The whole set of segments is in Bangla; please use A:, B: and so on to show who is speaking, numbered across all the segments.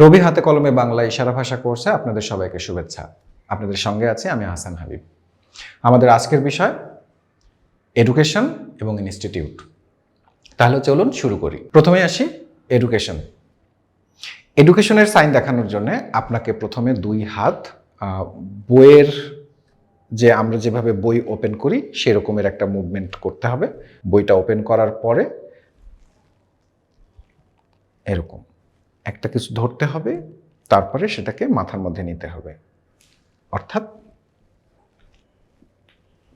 A: রবি হাতে কলমে বাংলা ইশারা ভাষা কোর্সে আপনাদের সবাইকে শুভেচ্ছা। আপনাদের সঙ্গে আছি আমি হাসান হাবিব। আমাদের আজকের বিষয় এডুকেশন এবং ইনস্টিটিউট তাহলে চলুন শুরু করি। প্রথমে আসি এডুকেশন এডুকেশনের সাইন দেখানোর জন্য আপনাকে প্রথমে দুই হাত বইয়ের যে আমরা যেভাবে বই ওপেন করি সেরকমের একটা মুভমেন্ট করতে হবে। বইটা ওপেন করার পরে এরকম। একটা কিছু ধরতে হবে, তারপরে সেটাকে মাথার মধ্যে নিতে হবে। অর্থাৎ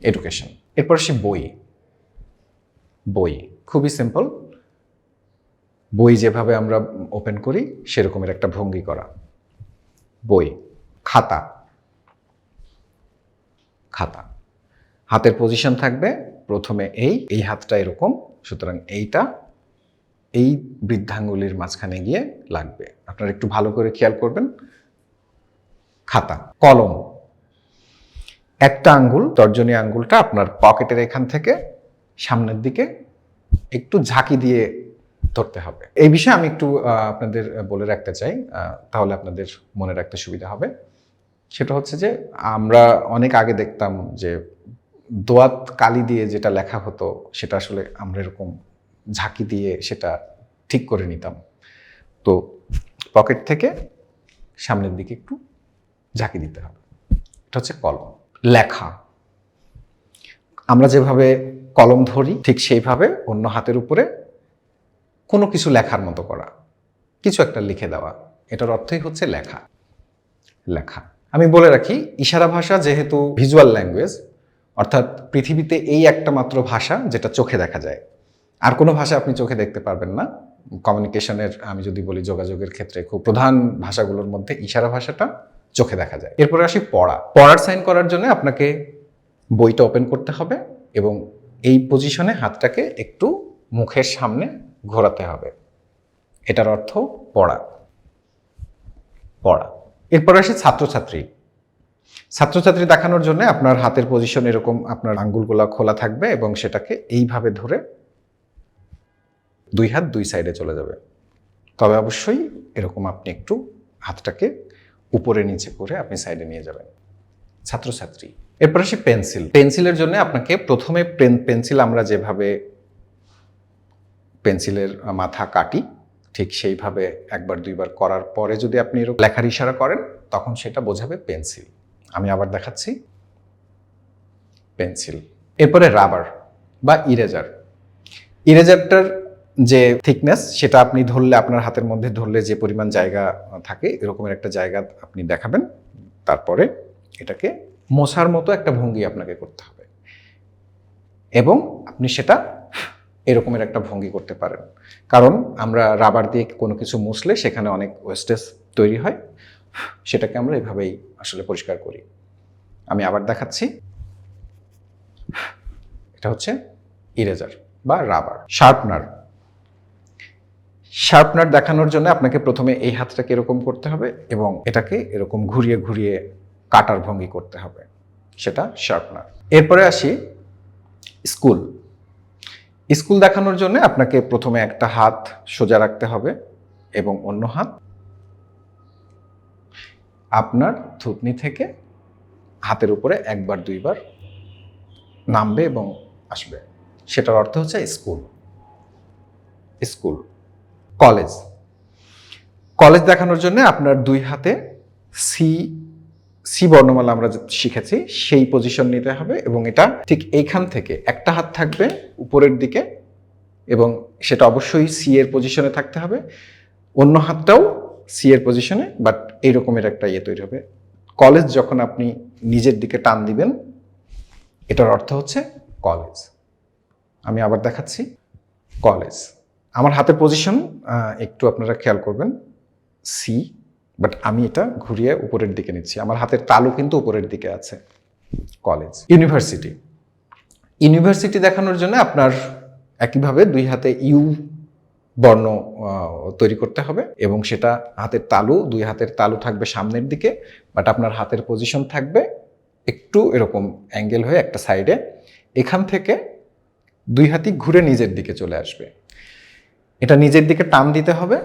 A: এডুকেশন এরপর সে বই। বই, খুবই সিম্পল বই যেভাবে আমরা ওপেন করি, সেরকমের একটা ভঙ্গি করা। বই, খাতা। খাতা। হাতের পজিশন থাকবে, প্রথমে এই এই হাতটা এরকম, সুতরাং এইটা। এই বৃদ্ধাঙ্গুলির মাঝখানে গিয়ে লাগবে। আপনারা একটু ভালো করে খেয়াল করবেন। খাতা, কলম। একটা আঙ্গুল, তর্জনী আঙ্গুলটা আপনার পকেটের এখান থেকে সামনের দিকে একটু ঝাঁকি দিয়ে ধরতে হবে। এই বিষয়ে আমি একটু আপনাদের বলে রাখতে চাই। তাহলে আপনাদের মনে রাখতে সুবিধা হবে। সেটা হচ্ছে যে, আমরা অনেক আগে দেখতাম যে, দোয়াত কালি দিয়ে যেটা লেখা হতো, সেটা আসলে আমরা এরকম ঝাঁকি দিয়ে সেটা ঠিক করে নিতাম। তো পকেট থেকে সামনের দিকে একটু ঝাঁকি দিতে হবে। এটা হচ্ছে কলম, লেখা। আমরা যেভাবে কলম ধরি, ঠিক সেইভাবে অন্য হাতের উপরে কোনো কিছু লেখার মতো করা, কিছু একটা লিখে দেওয়া, এটার অর্থই হচ্ছে লেখা। লেখা। আমি বলে রাখি, ইশারা ভাষা যেহেতু ভিজুয়াল ল্যাঙ্গুয়েজ অর্থাৎ পৃথিবীতে এই একটা মাত্র ভাষা যেটা চোখে দেখা যায়। আর কোনো ভাষা আপনি চোখে দেখতে পারবেন না। কমিউনিকেশনের, আমি যদি বলি যোগাযোগের ক্ষেত্রে খুব প্রধান ভাষাগুলোর মধ্যে ইশারা ভাষাটা চোখে দেখা যায়। এরপরে আসি পড়া। পড়ার সাইন করার জন্য আপনাকে বইটা ওপেন করতে হবে এবং এই পজিশনে হাতটাকে একটু মুখের সামনে ঘোরাতে হবে। এটার অর্থ পড়া। পড়া। এরপর আসি ছাত্রছাত্রী। ছাত্রছাত্রী দেখানোর জন্য আপনার হাতের পজিশন এরকম আপনার আঙ্গুলগুলা খোলা থাকবে এবং সেটাকে এইভাবে ধরে দুই হাত দুই সাইডে চলে যাবে। তবে অবশ্যই এরকম আপনি একটু হাতটাকে উপরে নিচে করে আপনি সাইডে নিয়ে যাবেন। ছাত্রছাত্রী, এরপর আসি পেন্সিল পেন্সিলের জন্য আপনাকে প্রথমে পেন পেন্সিল আমরা যেভাবে পেন্সিলের মাথা কাটি, ঠিক সেইভাবে একবার দুইবার করার পরে যদি আপনি এরকম লেখার ইশারা করেন, তখন সেটা বোঝাবে পেন্সিল আমি আবার দেখাচ্ছি। পেন্সিল এরপরে রাবার বা ইরেজার ইরেজারটার যে থিকনেস সেটা আপনি ধরলে, আপনার হাতের মধ্যে ধরলে যে পরিমাণ জায়গা থাকে, এরকমের একটা জায়গা আপনি দেখাবেন। তারপরে এটাকে মশার মতো একটা ভঙ্গি আপনাকে করতে হবে। এবং আপনি সেটা এরকমের একটা ভঙ্গি করতে পারেন। কারণ আমরা রাবার দিয়ে কোনো কিছু মুছলে সেখানে অনেক ওয়েস্টেজ তৈরি হয়। সেটাকে আমরা এভাবেই আসলে পরিষ্কার করি। আমি আবার দেখাচ্ছি। এটা হচ্ছে ইরেজার বা রাবার শার্পনার শার্পনার দেখানোর জন্য আপনাকে প্রথমে এই হাতটাকে এরকম করতে হবে এবং এটাকে এরকম ঘুরিয়ে ঘুরিয়ে কাটার ভঙ্গি করতে হবে। সেটা শার্পনার এরপরে আসি স্কুল স্কুল দেখানোর জন্য আপনাকে প্রথমে একটা হাত সোজা রাখতে হবে এবং অন্য হাত আপনার থুতনি থেকে হাতের উপরে একবার, দুইবার নামবে এবং আসবে। সেটার অর্থ হচ্ছে স্কুল স্কুল কলেজ। কলেজ দেখানোর জন্য আপনার দুই হাতে সি সি বর্ণমালা আমরা শিখেছি, সেই পজিশন নিতে হবে এবং এটা ঠিক এইখান থেকে একটা হাত থাকবে উপরের দিকে এবং সেটা অবশ্যই সি এর পজিশনে থাকতে হবে। অন্য হাতটাও সি এর পজিশনে বাট এই রকমের একটা ইয়ে তৈরি হবে। কলেজ যখন আপনি নিজের দিকে টান দিবেন, এটার অর্থ হচ্ছে কলেজ। আমি আবার দেখাচ্ছি। কলেজ। আমার হাতের পজিশন একটু আপনারা খেয়াল করবেন সি বাট আমি এটা ঘুরিয়ে উপরের দিকে নিচ্ছি। আমার হাতের তালু কিন্তু উপরের দিকে আছে কলেজ ইউনিভার্সিটি ইউনিভার্সিটি দেখানোর জন্য আপনার একইভাবে দুই হাতে ইউ বর্ণ তৈরি করতে হবে এবং সেটা হাতের তালু, দুই হাতের তালু থাকবে সামনের দিকে বাট আপনার হাতের পজিশন থাকবে একটু এরকম অ্যাঙ্গেল হয়ে একটা সাইডে এখান থেকে দুই হাতি ঘুরে নিজের দিকে চলে আসবে। এটা নিজের দিকে টান দিতে হবে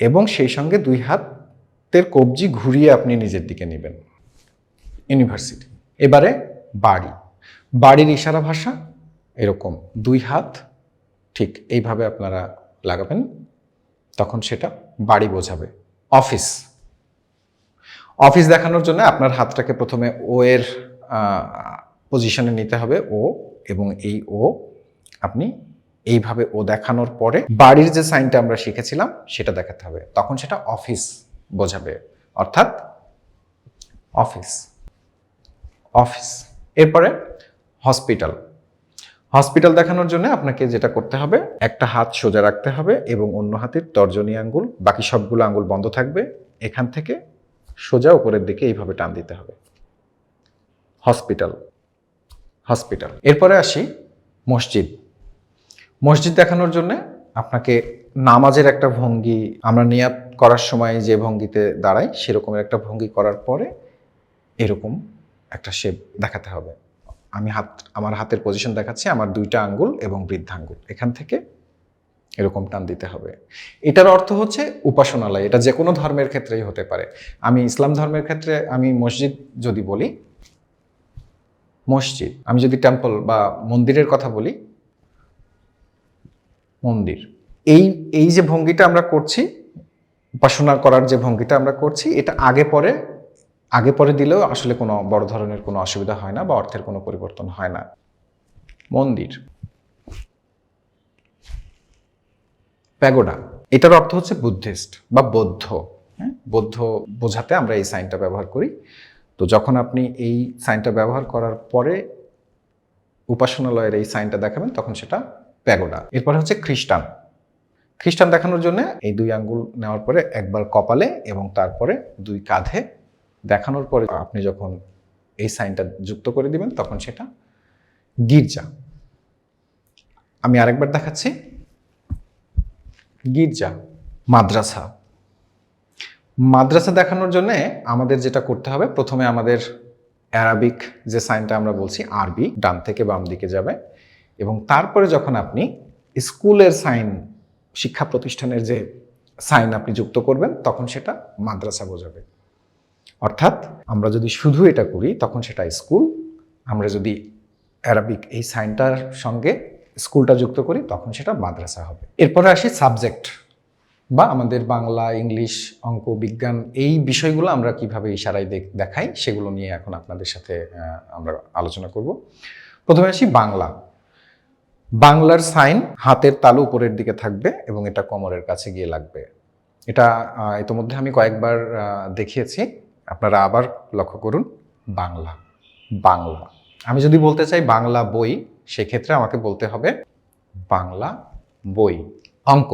A: এবং সেই সঙ্গে দুই হাতের কবজি ঘুরিয়ে আপনি নিজের দিকে নেবেন। ইউনিভার্সিটি এবারে বাড়ি। বাড়ির ইশারা ভাষা এরকম। দুই হাত, ঠিক এইভাবে আপনারা লাগাবেন, তখন সেটা বাড়ি বোঝাবে। অফিস অফিস দেখানোর জন্য আপনার হাতটাকে প্রথমে ও এর পজিশনে নিতে হবে। ও এবং এই ও আপনি এইভাবে ও দেখানোর পরে বাড়ির যে সাইনটা আমরা শিখেছিলাম, সেটা দেখাতে হবে। তখন সেটা অফিস বোঝাবে। অর্থাৎ অফিস অফিস। এরপরে হসপিটাল। হসপিটাল দেখানোর জন্য আপনাকে যেটা করতে হবে, একটা হাত সোজা রাখতে হবে এবং অন্য হাতের তর্জনী আঙ্গুল, বাকি সবগুলো আঙ্গুল বন্ধ থাকবে। এখান থেকে সোজা উপরের দিকে এইভাবে টান দিতে হবে। Hospital hospital. এরপরে আসি মসজিদ। মসজিদ দেখানোর জন্য আপনাকে নামাজের একটা ভঙ্গি, আমরা নিয়াত করার সময় যে ভঙ্গিতে দাঁড়াই, সেরকমের একটা ভঙ্গি করার পরে এরকম একটা শেপ দেখাতে হবে। আমি হাত, আমার হাতের পজিশন দেখাচ্ছি, আমার দুইটা আঙ্গুল এবং বৃদ্ধাঙ্গুল। এখান থেকে এরকম টান দিতে হবে। এটার অর্থ হচ্ছে উপাসনালয়। এটা যে কোনো ধর্মের ক্ষেত্রেই হতে পারে। আমি ইসলাম ধর্মের ক্ষেত্রে আমি মসজিদ যদি বলি, মসজিদ, আমি যদি টেম্পল বা মন্দিরের কথা বলি মন্দির। এই এই যে ভঙ্গিটা আমরা করছি, উপাসনা করার যে ভঙ্গিটা আমরা করছি, এটা আগে পরে আগে পরে দিলেও আসলে কোনো বড় ধরনের কোনো অসুবিধা হয় না বা অর্থের কোনো পরিবর্তন হয় না। মন্দির। প্যাগোডা। এটার অর্থ হচ্ছে বুদ্ধিস্ট বা বৌদ্ধ। হ্যাঁ? বৌদ্ধ বোঝাতে আমরা এই সাইনটা ব্যবহার করি। তো যখন আপনি এই সাইনটা ব্যবহার করার পরে উপাসনালয়ের এই সাইনটা দেখাবেন, তখন সেটা প্যাগোডা। এরপরে হচ্ছে খ্রিস্টান। খ্রিস্টান দেখানোর জন্য এই দুই আঙ্গুল নেওয়ার পরে একবার কপালে এবং তারপরে দুই কাঁধে দেখানোর পরে আপনি যখন এই সাইনটা যুক্ত করে দিবেন, তখন সেটা গির্জা। আমি আরেকবার দেখাচ্ছি। গির্জা, মাদ্রাসা। মাদ্রাসা দেখানোর জন্য আমাদের যেটা করতে হবে, প্রথমে আমাদের অ্যারাবিক যে সাইনটা আমরা বলছি, আরবি, ডান থেকে বাম দিকে যাবে। এবং তারপরে যখন আপনি স্কুলের সাইন, শিক্ষা প্রতিষ্ঠানের যে সাইন আপনি যুক্ত করবেন, তখন সেটা মাদ্রাসা বোঝাবে। অর্থাৎ আমরা যদি শুধু এটা করি, তখন সেটা স্কুল। আমরা যদি অ্যারাবিক এই সাইনটার সঙ্গে স্কুলটা যুক্ত করি, তখন সেটা মাদ্রাসা হবে। এরপরে আসি সাবজেক্ট বা আমাদের বাংলা, ইংলিশ, অঙ্ক, বিজ্ঞান এই বিষয়গুলো আমরা কীভাবে ইশারায় দেখ- দেখাই, সেগুলো নিয়ে এখন আপনাদের সাথে আমরা আলোচনা করব। প্রথমে আসি বাংলা। বাংলার সাইন হাতের তালু উপরের দিকে থাকবে এবং এটা কোমরের কাছে গিয়ে লাগবে। এটা ইতোমধ্যে আমি কয়েকবার দেখিয়েছি। আপনারা আবার লক্ষ্য করুন, বাংলা বাংলা। আমি যদি বলতে চাই বাংলা বই, সেক্ষেত্রে আমাকে বলতে হবে বাংলা বই, অঙ্ক।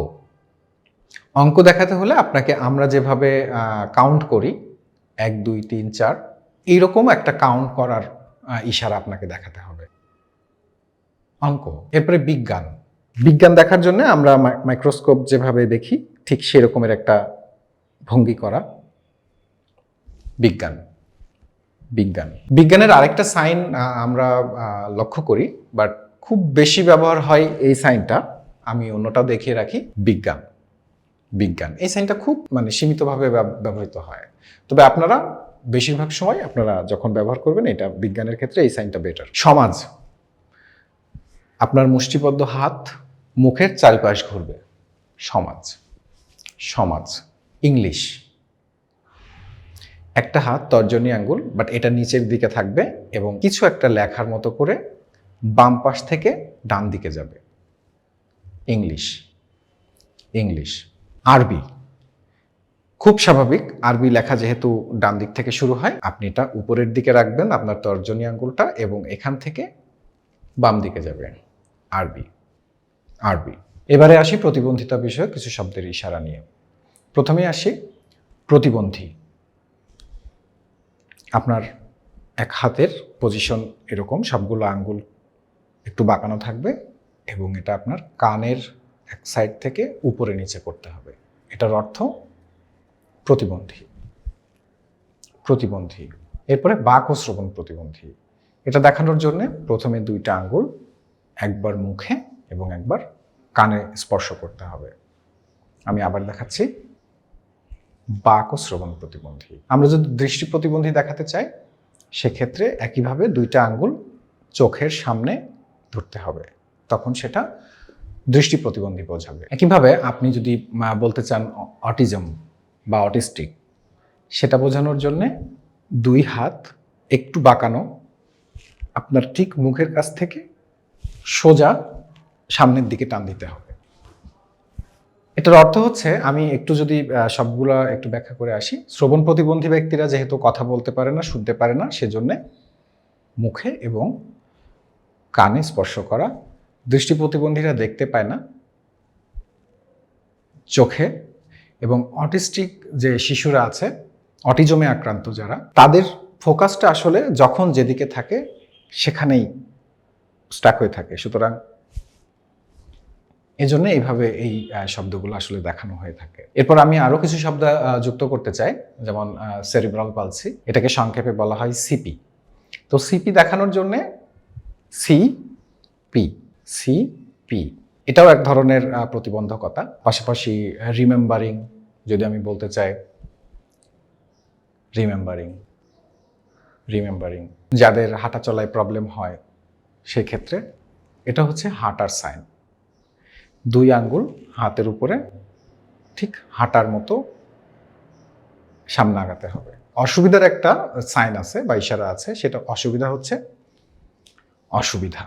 A: অঙ্ক দেখাতে হলে আপনাকে আমরা যেভাবে কাউন্ট করি, এক, দুই, তিন, চার, এইরকম একটা কাউন্ট করার ইশারা আপনাকে দেখাতে হবে। অঙ্ক, এরপরে বিজ্ঞান। বিজ্ঞান দেখার জন্য আমরা মাইক্রোস্কোপ যেভাবে দেখি, ঠিক সেরকমের একটা ভঙ্গি করা। বিজ্ঞান। বিজ্ঞান। বিজ্ঞানের আরেকটা সাইন আমরা লক্ষ্য করি, বাট খুব বেশি ব্যবহার হয় এই সাইনটা। আমি অন্যটাও দেখিয়ে রাখি। বিজ্ঞান। বিজ্ঞান। এই সাইনটা খুব মানে সীমিতভাবে ব্যবহৃত হয়। তবে আপনারা, বেশিরভাগ সময় আপনারা যখন ব্যবহার করবেন, এটা বিজ্ঞানের ক্ষেত্রে এই সাইনটা বেটার সমাজ। আপনার মুষ্টিবদ্ধ হাত মুখের চারিপাশ ঘুরবে। সমাজ। সমাজ। ইংলিশ। একটা হাত তর্জনী আঙ্গুল বাট এটা নিচের দিকে থাকবে এবং কিছু একটা লেখার মতো করে বাম পাশ থেকে ডান দিকে যাবে। ইংলিশ। ইংলিশ। আরবি। খুব স্বাভাবিক, আরবি লেখা যেহেতু ডান দিক থেকে শুরু হয়, আপনি এটা উপরের দিকে রাখবেন আপনার তর্জনী আঙ্গুলটা এবং এখান থেকে বাম দিকে যাবে। আরবি। আরবি। এবারে আসি প্রতিবন্ধিতা বিষয়ে কিছু শব্দের ইশারা নিয়ে। প্রথমে আসি প্রতিবন্ধী। আপনার এক হাতের পজিশন এরকম, সবগুলো আঙ্গুল একটু বাঁকানো থাকবে এবং এটা আপনার কানের এক সাইড থেকে উপরে নিচে করতে হবে। এটার অর্থ প্রতিবন্ধী। প্রতিবন্ধী। এরপরে বাক ও শ্রবণ প্রতিবন্ধী। এটা দেখানোর জন্য প্রথমে দুইটা আঙ্গুল একবার মুখে এবং একবার কানে স্পর্শ করতে হবে। আমি আবার দেখাচ্ছি। বাক ও শ্রবণ প্রতিবন্ধী। আমরা যদি দৃষ্টি প্রতিবন্ধী দেখাতে চাই, সেক্ষেত্রে একইভাবে দুইটা আঙ্গুল চোখের সামনে ধরতে হবে। তখন সেটা দৃষ্টি প্রতিবন্ধী বোঝাবে। একইভাবে আপনি যদি বলতে চান অটিজম বা অটিস্টিক, সেটা বোঝানোর জন্যে দুই হাত একটু বাঁকানো আপনার ঠিক মুখের কাছ থেকে সোজা সামনের দিকে টান দিতে হবে। এটার অর্থ হচ্ছে, আমি একটু যদি সবগুলা একটু ব্যাখ্যা করে আসি, শ্রবণ প্রতিবন্ধী ব্যক্তিরা যেহেতু কথা বলতে পারে না, শুনতে পারে না, সেজন্যে মুখে এবং কানে স্পর্শ করা, দৃষ্টি প্রতিবন্ধীরা দেখতে পায় না, চোখে এবং অটিস্টিক যে শিশুরা আছে, অটিজমে আক্রান্ত যারা, তাদের ফোকাসটা আসলে যখন যেদিকে থাকে, সেখানেই স্টাক হয়ে থাকে। সুতরাং এজন্য এইভাবে এই শব্দগুলো আসলে দেখানো হয়ে থাকে। এরপর আমি আরও কিছু শব্দ যুক্ত করতে চাই, যেমন সেরিব্রাল পালসি এটাকে সংক্ষেপে বলা হয় সিপি তো সিপি দেখানোর জন্য সি পি সি পি এটাও এক ধরনের প্রতিবন্ধকতা। পাশাপাশি রিমেম্বারিং যদি আমি বলতে চাই রিমেম্বারিং রিমেম্বারিং যাদের হাঁটা চলায় প্রবলেম হয় সেই ক্ষেত্রে এটা হচ্ছে হাঁটার সাইন। দুই আঙ্গুল হাতের উপরে ঠিক হাঁটার মতো সামনে আগাতে হবে। অসুবিধার একটা সাইন আছে বা ইশারা আছে, সেটা অসুবিধা হচ্ছে অসুবিধা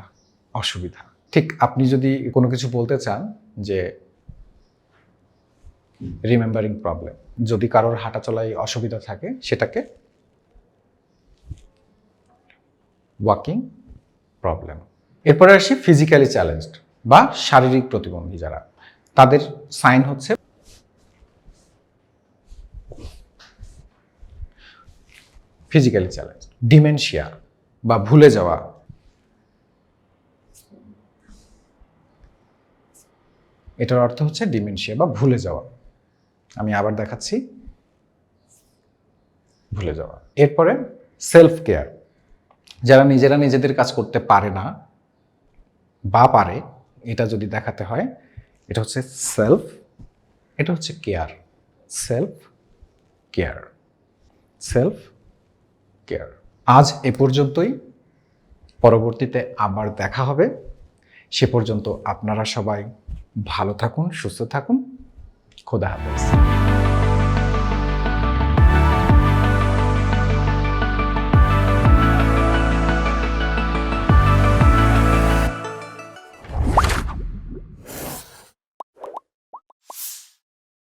A: অসুবিধা। ঠিক আপনি যদি কোনো কিছু বলতে চান যে রিমেম্বারিং প্রবলেম যদি কারোর হাঁটা চলায় অসুবিধা থাকে, সেটাকে ওয়াকিং প্রবলেম এরপরে আসি ফিজিক্যালি চ্যালেঞ্জড বা শারীরিক প্রতিবন্ধী যারা। তাদের সাইন হচ্ছে ফিজিক্যালি চ্যালেঞ্জ ডিমেনশিয়া বা ভুলে যাওয়া। এটার অর্থ হচ্ছে ডিমেনশিয়া বা ভুলে যাওয়া। আমি আবার দেখাচ্ছি। ভুলে যাওয়া। এরপরে সেলফ কেয়ার যারা নিজেরা নিজেদের কাজ করতে পারে না বা পারে, এটা যদি দেখাতে হয়, এটা হচ্ছে সেলফ এটা হচ্ছে care self care self care আজ এ পর্যন্তই। পরবর্তীতে আবার দেখা হবে। সে পর্যন্ত আপনারা সবাই ভালো থাকুন, সুস্থ থাকুন। খোদা হাফেজ।